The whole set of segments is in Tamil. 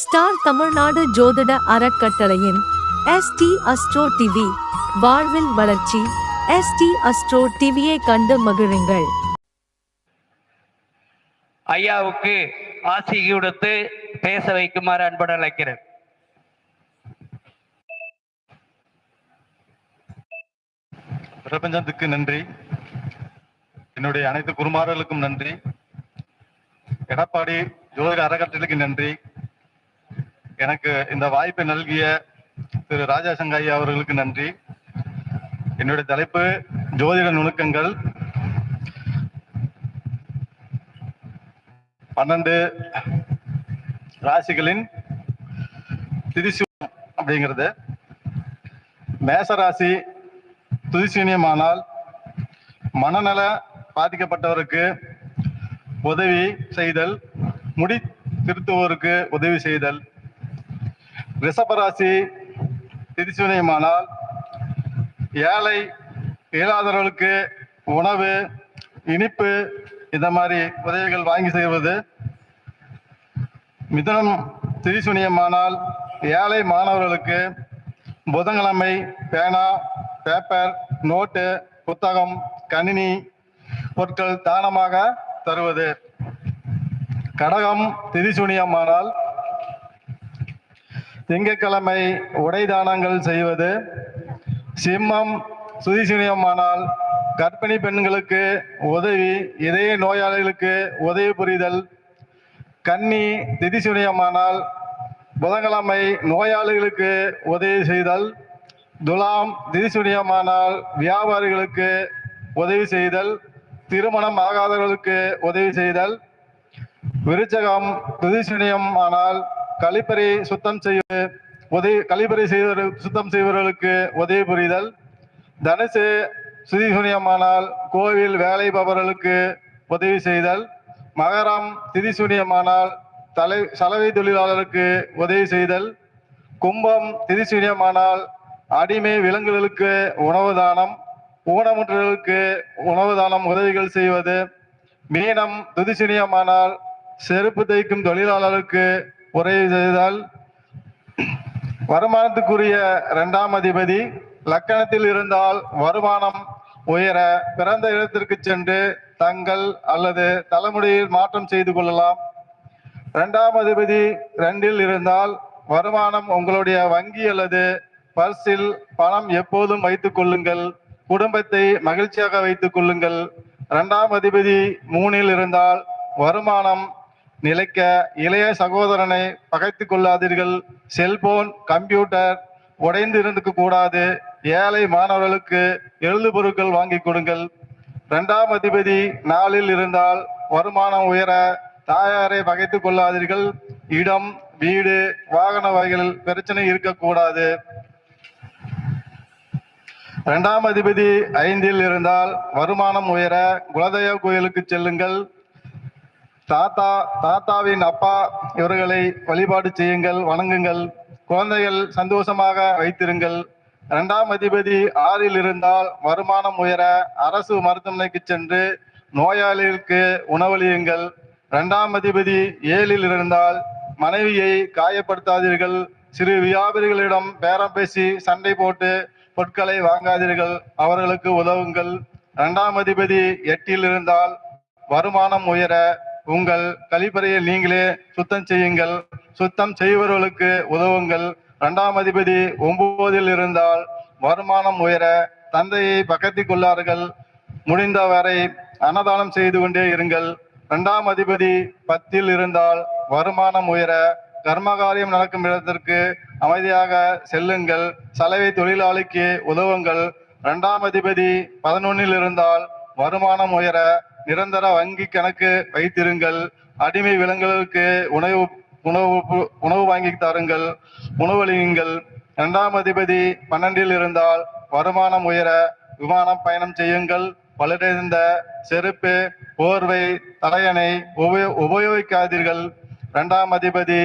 ஸ்டார் தமிழ்நாடு ஜோதிட அறக்கட்டளையின் எஸ்டி அஸ்ட்ரோ டிவி வாழ்வில் வளர்ச்சி. எஸ்டி அஸ்ட்ரோ டிவியை கண்டு மகிழுங்கள். ஐயாவுக்கு ஆசி கொடுத்து பேச வைக்குமாறு அன்புடன் அழைக்கிறேன். பிரபஞ்சத்துக்கு நன்றி. என்னுடைய அனைத்து குருமார்களுக்கும் நன்றி. எடப்பாடி ஜோதிட அறக்கட்டளைக்கு நன்றி. எனக்கு இந்த வாய்ப்பை நல்கிய திரு ராஜா சங்காய் அவர்களுக்கு நன்றி. என்னுடைய தலைப்பு ஜோதிட நுணுக்கங்கள். பன்னெண்டு ராசிகளின் திரிசு அப்படிங்கிறது. மேச ராசி துதிசூன்யமானால் மனநல பாதிக்கப்பட்டவருக்கு உதவி செய்தல் முடி திருத்துவோருக்கு உதவி செய்தல் ரிஷபராசி திதிசூன்யமானால் ஏழை இயலாதவர்களுக்கு உணவு இனிப்பு இந்த மாதிரி உதவிகள் வாங்கி செய்வது. மிதனம் திரிசூனியமானால் ஏழை மாணவர்களுக்கு புதன்கிழமை பேனா பேப்பர் நோட்டு புத்தகம் கணினி பொருட்கள் தானமாக தருவது. கடகம் திரிசூனியமானால் திங்கட்கிழமை உடை தானங்கள் செய்வது. சிம்மம் சுதிசூனியமானால் கர்ப்பிணி பெண்களுக்கு உதவி இதய நோயாளிகளுக்கு உதவி புரிதல். கன்னி திதிசூனியமானால் புதன்கிழமை நோயாளிகளுக்கு உதவி செய்தல். துலாம் திதிசூனியமானால் வியாபாரிகளுக்கு உதவி செய்தல். திருமணம் ஆகாதவர்களுக்கு உதவி செய்தல். விருச்சகம் துதிசூனியம் ஆனால் கழிப்பறை சுத்தம் செய்ய உதவி கழிப்பறை செய்வர் சுத்தம் செய்வர்களுக்கு உதவி புரிதல். தனுசு சுதிசூனியமானால் கோவில் வேலை பவர்களுக்கு உதவி செய்தல். மகரம் திதிசூனியமானால் தலை சலவை தொழிலாளருக்கு உதவி செய்தல். கும்பம் திதிசூனியமானால் அடிமை விலங்குகளுக்கு உணவு தானம். ஊனமுற்றவர்களுக்கு உணவு தானம் உதவிகள் செய்வது. மீனம் துதிசூனியமானால் செருப்பு தைக்கும் தொழிலாளருக்கு உதவி செய்தால் வருமானத்துக்குரிய இரண்டாம் அதிபதி லக்கணத்தில் இருந்தால் வருமானம் உயர பிறந்த இடத்திற்கு சென்று தங்கள் அல்லது தலைமுடியில் மாற்றம் செய்து கொள்ளலாம். இரண்டாம் அதிபதி ரெண்டில் இருந்தால் வருமானம் உங்களுடைய வங்கி அல்லது பர்ஸில் பணம் எப்போதும் வைத்துக் கொள்ளுங்கள். குடும்பத்தை மகிழ்ச்சியாக வைத்துக் கொள்ளுங்கள். இரண்டாம் அதிபதி மூணில் இருந்தால் வருமானம் நிலைக்க இளைய சகோதரனை பகைத்து கொள்ளாதீர்கள். செல்போன் கம்ப்யூட்டர் உடைந்து இருந்துக்க கூடாது. ஏழை மாணவர்களுக்கு எழுது பொருட்கள் வாங்கி கொடுங்கள். இரண்டாம் அதிபதி நாளில் இருந்தால் வருமானம் உயர தாயாரை பகைத்து கொள்ளாதீர்கள். இடம் வீடு வாகன வகைகளில் பிரச்சனை இருக்கக்கூடாது இரண்டாம் அதிபதி ஐந்தில் இருந்தால் வருமானம் உயர குலதெய்வ கோயிலுக்கு செல்லுங்கள். தாத்தா தாத்தாவின் அப்பா இவர்களை வழிபாடு செய்யுங்கள் வணங்குங்கள். குழந்தைகள் சந்தோஷமாக வைத்திருங்கள். இரண்டாம் அதிபதி ஆறில் இருந்தால் வருமானம் உயர அரசு மருத்துவமனைக்கு சென்று நோயாளிகளுக்கு உணவளியுங்கள். இரண்டாம் அதிபதி ஏழில் இருந்தால் மனைவியை காயப்படுத்தாதீர்கள். சிறு வியாபாரிகளிடம் பேரம் பேசி சண்டை போட்டு பொருட்களை வாங்காதீர்கள். அவர்களுக்கு உதவுங்கள். இரண்டாம் அதிபதி எட்டில் இருந்தால் வருமானம் உயர உங்கள் கழிப்பறையை நீங்களே சுத்தம் செய்யுங்கள். சுத்தம் செய்பவர்களுக்கு உதவுங்கள். இரண்டாம் அதிபதி ஒன்பதில் இருந்தால் வருமானம் உயர தந்தையை பக்கத்திக் கொள்ளார்கள். முடிந்தவரை அன்னதானம் செய்து கொண்டே இருங்கள். இரண்டாம் அதிபதி பத்தில் இருந்தால் வருமானம் உயர கர்மகாரியம் நடக்கும் இடத்திற்கு அமைதியாக செல்லுங்கள். சலவை தொழிலாளிக்கு உதவுங்கள். இரண்டாம் அதிபதி பதினொன்னில் இருந்தால் வருமானம் உயர நிரந்தர வங்கி கணக்கு வைத்திருங்கள். அடிமை விலங்குகளுக்கு உணவு உணவு உணவு வாங்கி தாருங்கள். உணவளியுங்கள் இரண்டாம் அதிபதி பன்னெண்டில் இருந்தால் வருமானம் உயர விமானம் பயணம் செய்யுங்கள். பழுடைந்த செருப்பு போர்வை தலையணை உபயோ உபயோகிக்காதீர்கள். இரண்டாம் அதிபதி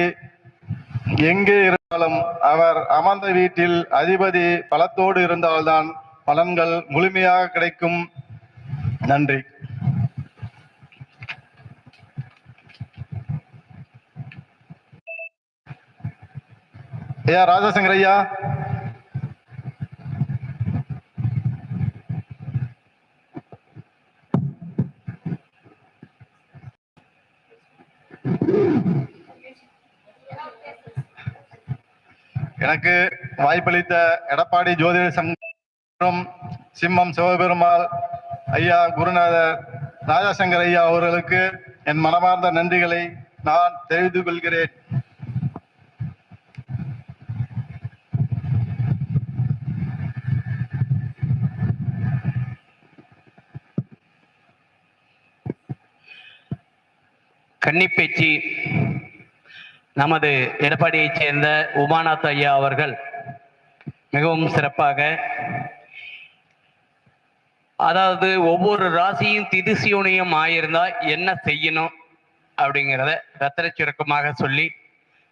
எங்கே இருந்தாலும் அவர் அமர்ந்த வீட்டில் அதிபதி பலத்தோடு இருந்தால்தான் பலன்கள் முழுமையாக கிடைக்கும். நன்றி. ஐயா ராஜசங்கர் ஐயா. எனக்கு வாய்ப்பளித்த எடப்பாடி ஜோதிட சங்கம் சிம்மம் சிவபெருமாள் ஐயா குருநாதர் ராஜசங்கர் ஐயா அவர்களுக்கு என் மனமார்ந்த நன்றிகளை நான் தெரிவித்துக் கொள்கிறேன். கன்னிப்பேச்சி நமது எடப்பாடியைச் சேர்ந்த உமாநாத் ஐயா அவர்கள் மிகவும் சிறப்பாக அதாவது ஒவ்வொரு ராசியும் திதிசியுனையும் ஆயிருந்தா என்ன செய்யணும் அப்படிங்கிறத ரத்தன சுருக்கமாக சொல்லி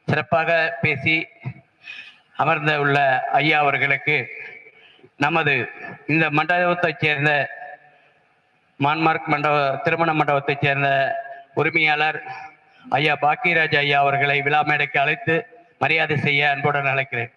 சிறப்பாக பேசி அமர்ந்த உள்ள ஐயா அவர்களுக்கு நமது இந்த மண்டபத்தைச் சேர்ந்த மான்மார்க் மண்டப திருமண மண்டபத்தைச் சேர்ந்த உரிமையாளர் ஐயா பாக்கியராஜ் ஐயா அவர்களை விழா மேடைக்கு அழைத்து மரியாதை செய்ய அன்புடன் அழைக்கிறேன்.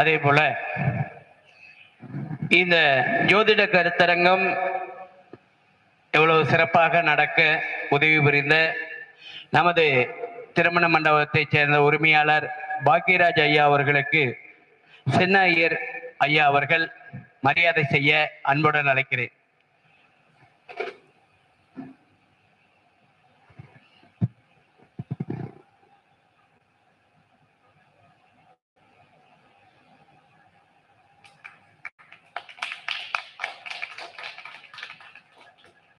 அதே போல இந்த ஜோதிட கருத்தரங்கம் எவ்வளவு சிறப்பாக நடக்க உதவி புரிந்த நமது திருமண மண்டபத்தைச் சேர்ந்த உரிமையாளர் பாக்கியராஜ் ஐயா அவர்களுக்கு சின்ன ஐயர் ஐயா அவர்கள் மரியாதை செய்ய அன்புடன் அழைக்கிறேன்.